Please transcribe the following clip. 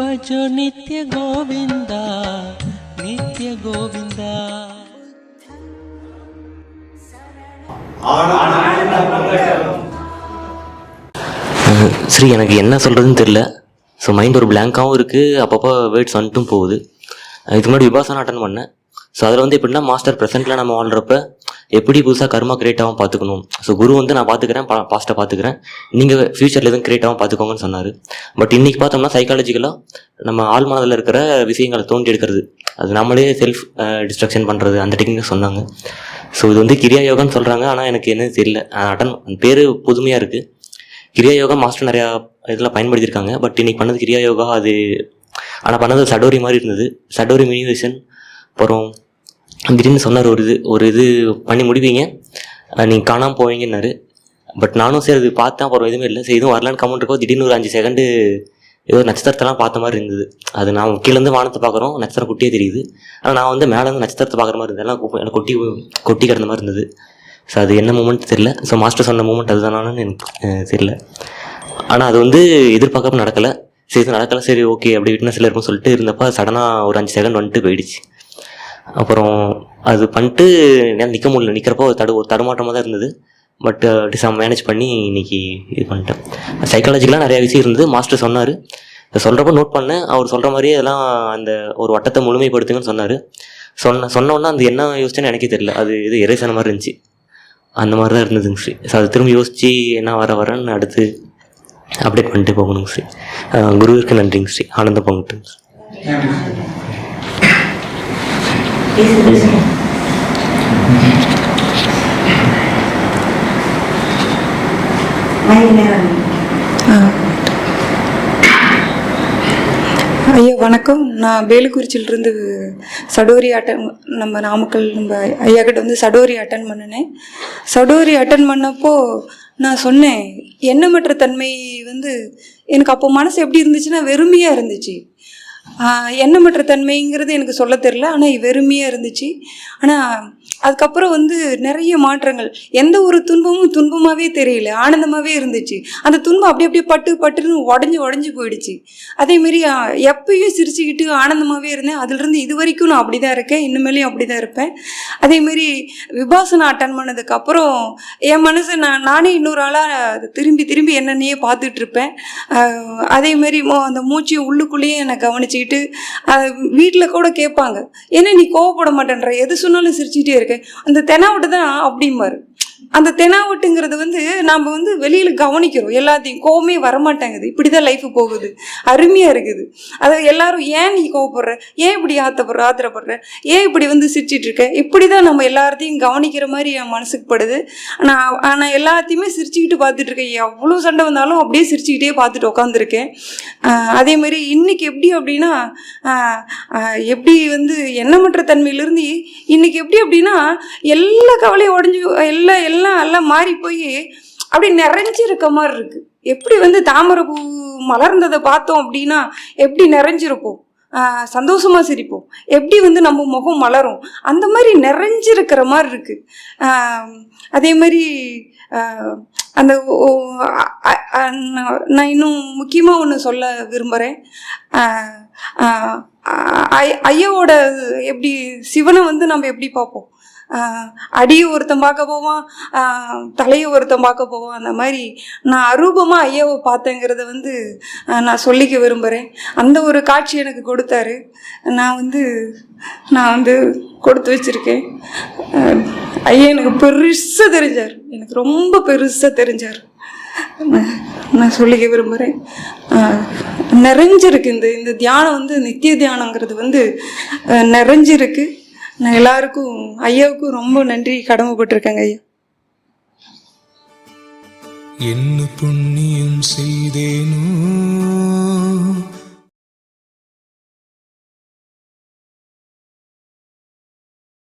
भजो नित्य गोविन्दा नित्य गोविन्दा சரி எனக்கு என்ன சொல்கிறதுன்னு தெரில ஸோ மைண்ட் ஒரு பிளாங்காகவும் இருக்குது அப்பப்போ வேர்ட்ஸ் வந்துட்டும் போகுது. இதுக்கு முன்னாடி விபாசனம் அட்டன் பண்ணேன். ஸோ அதில் வந்து எப்படின்னா மாஸ்டர் ப்ரெசென்ட்டில் நம்ம வாழ்கிறப்ப எப்படி புதுசாக கர்மா கிரியேட் ஆகும் பார்த்துக்கணும். ஸோ குரு வந்து நான் பார்த்துக்கிறேன் பா பாஸ்ட்டை பார்த்துக்கிறேன். நீங்கள் ஃப்யூச்சரில் எதுவும் கிரியேட் ஆகும் பார்த்துக்கோங்கன்னு சொன்னார். பட் இன்றைக்கி பார்த்தோம்னா சைக்காலஜிக்கலாக நம்ம ஆழ்மனதில் இருக்கிற விஷயங்களை தோண்டி எடுக்கிறது. அது நம்மளே செல்ஃப் டிஸ்ட்ரக்ஷன் பண்ணுறது அந்த டெக்னிக் சொன்னாங்க. ஸோ இது வந்து கிரியா யோகான்னு சொல்கிறாங்க ஆனால் எனக்கு என்னன்னு தெரியல. அட்டன் பேர் புதுமையாக இருக்குது கிரியா யோகா மாஸ்டர் நிறையா இதில் பயன்படுத்தியிருக்காங்க. பட் இன்றைக்கி பண்ணது கிரியா யோகா அது ஆனால் பண்ணது சடோரி மாதிரி இருந்தது. சடோரி மினிவேஷன் அப்புறம் திடீர்னு சொன்னார் ஒரு இது ஒரு இது பண்ணி முடிப்பீங்க. நீங்கள் காணாமல் போவீங்கன்னாரு. பட் நானும் சரி அது பார்த்தேன் அப்புறம் எதுவுமே இல்லை. சரி எதுவும் வரலான்னு கமெண்ட் இருக்கோ திடீர்னு ஒரு அஞ்சு செகண்டு ஏதோ நட்சத்திரத்தெல்லாம் பார்த்த மாதிரி இருந்தது. அது நான் கீழேருந்து வானத்தை பார்க்குறோம் நட்சத்திரம் குட்டியே தெரியுது. ஆனால் நான் வந்து மேலேருந்து நட்சத்திரத்தை பார்க்குற மாதிரி இருந்தது. எல்லாம் எனக்கு கொட்டி கொட்டி கிடந்த மாதிரி இருந்தது. ஸோ அது என்ன மூமெண்ட் தெரில ஸோ மாஸ்டர் சொன்ன மூமெண்ட் அதுதானான்னு எனக்கு தெரியல. ஆனால் அது வந்து எதிர்பார்க்காம நடக்கலை. சரி இது நடக்கலை சரி ஓகே அப்படி விட்னஸில் இருக்கும்னு சொல்லிட்டு இருந்தப்போ சடனாக ஒரு அஞ்சு செகண்ட் வந்துட்டு போயிடுச்சு. அப்புறம் அது பண்ணிட்டு நிற்க முடியல. நிற்கிறப்போ தடு ஒரு தடுமாற்றமாக தான் இருந்தது. பட் டிசா மேனேஜ் பண்ணி இன்னைக்கு இது பண்ணிட்டேன். சைக்காலஜிக்கலாக நிறைய விஷயம் இருந்தது. மாஸ்டர் சொன்னார். சொல்கிறப்ப நோட் பண்ணேன். அவர் சொல்கிற மாதிரியே அதெல்லாம் அந்த ஒரு வட்டத்தை முழுமைப்படுத்துங்கன்னு சொன்னார். சொன்ன சொன்னோன்னா அந்த என்ன யோசிச்சேன்னு எனக்கே தெரியல. அது இது எரேசான மாதிரி இருந்துச்சு. அந்த மாதிரி தான் இருந்ததுங்க ஸ்ரீ. ஸோ அது திரும்ப யோசித்து என்ன வர வரேன்னு அடுத்து அப்டேட் பண்ணிட்டு போகணுங்க ஸ்ரீ. குருவிற்கு நன்றிங்க ஸ்ரீ. ஆனந்த பங்குட்டு ஐயா வணக்கம். நான் வேலுக்குறிச்சியிலிருந்து சடோரி அட்டன் நம்ம நாமக்கல் நம்ம ஐயா கிட்ட வந்து சடோரி அட்டன் பண்ணினேன். சடோரி அட்டன் பண்ணப்போ நான் சொன்னேன் எண்ணமற்ற தன்மை வந்து எனக்கு அப்போ மனசு எப்படி இருந்துச்சுன்னா வெறுமையாக இருந்துச்சு. எண்ணமற்ற தன்மைங்கிறது எனக்கு சொல்ல தெரில ஆனால் வெறுமையாக இருந்துச்சு. ஆனால் அதுக்கப்புறம் வந்து நிறைய மாற்றங்கள். எந்த ஒரு துன்பமும் துன்பமாகவே தெரியல. ஆனந்தமாகவே இருந்துச்சு. அந்த துன்பம் அப்படி அப்படியே பட்டு பட்டுன்னு உடஞ்சி உடஞ்சி போயிடுச்சு. அதேமாரி எப்பயும் சிரிச்சுக்கிட்டு ஆனந்தமாகவே இருந்தேன். அதுலேருந்து இது வரைக்கும் நான் அப்படி தான் இருக்கேன். இனிமேலையும் அப்படி தான் இருப்பேன் அதேமாரி விபாசனம் அட்டன் பண்ணதுக்கப்புறம் என் மனசு நான் நானே இன்னொரு ஆளாக திரும்பி திரும்பி என்னென்னையே பார்த்துட்டு இருப்பேன் அதேமாரி மோ அந்த மூச்சு உள்ளுக்குள்ளேயே என்னை கவனிச்சுக்கிட்டு வீட்டில் கூட கேட்பாங்க. ஏன்னா நீ கோவப்பட மாட்டேன்ற? எது சொன்னாலும் சிரிச்சுக்கிட்டே இருக்க அந்த தெனாவட்டு தான் அப்படிம்பாரு. அந்த தெனாவட்டுங்கிறது வந்து நாம் வந்து வெளியில் கவனிக்கிறோம். எல்லாத்தையும் கோவமே வரமாட்டேங்குது. இப்படி தான் லைஃப் போகுது. அருமையாக இருக்குது. அதாவது எல்லாரும் ஏன் நீ கோவப்படுற? ஏன் இப்படி ஆத்தப்படுற ஆத்திரப்படுற? ஏன் இப்படி வந்து சிரிச்சிட்ருக்க இப்படி தான் நம்ம எல்லாத்தையும் கவனிக்கிற மாதிரி என் மனசுக்கு படுது. நான் ஆனால் எல்லாத்தையுமே சிரிச்சுக்கிட்டு பார்த்துட்ருக்கேன் எவ்வளோ சண்டை வந்தாலும் அப்படியே சிரிச்சுக்கிட்டே பார்த்துட்டு உட்காந்துருக்கேன் அதே மாதிரி இன்னைக்கு எப்படி அப்படின்னா எப்படி வந்து எண்ணமற்ற தன்மையிலிருந்து இன்னைக்கு எப்படி அப்படின்னா எல்லா கவலையும் உடஞ்சி எல்லாம் எல்லாம் எல்லாம் மாறி போய் அப்படி நிறைஞ்சிருக்க மாதிரி இருக்கு. எப்படி வந்து தாமரை பூ மலர்ந்ததை பார்த்தோம் அப்படின்னா எப்படி நிறைஞ்சிருப்போம்? சந்தோஷமா சிரிப்போம். எப்படி வந்து நம்ம முகம் மலரும்? அந்த மாதிரி நிறைஞ்சிருக்கிற மாதிரி இருக்கு. அதே மாதிரி அந்த நான் இன்னும் முக்கியமாக ஒன்று சொல்ல விரும்புகிறேன் ஐயாவோட எப்படி சிவனை வந்து நம்ம எப்படி பார்ப்போம்? அடியை ஒருத்தன் பார்க்க போவான் தலையை ஒருத்தன் பார்க்க போவான். அந்த மாதிரி நான் அரூபமாக ஐயாவை பார்த்தேங்கிறத வந்து நான் சொல்லிக்க விரும்புகிறேன் அந்த ஒரு காட்சி எனக்கு கொடுத்தாரு. நான் வந்து நான் வந்து கொடுத்து வச்சுருக்கேன். ஐயா எனக்கு பெருசாக தெரிஞ்சார். எனக்கு ரொம்ப பெருசாக தெரிஞ்சார். நான் சொல்லிக்க விரும்புகிறேன் நிறைஞ்சிருக்கு இந்த இந்த தியானம் வந்து நித்திய தியானங்கிறது வந்து நிறைஞ்சிருக்கு. நான் எல்லாருக்கும் ஐயாவுக்கும் ரொம்ப நன்றி. கடமைப்பட்டிருக்கேங்க ஐயா. என்ன புண்ணியம் செய்தேனோ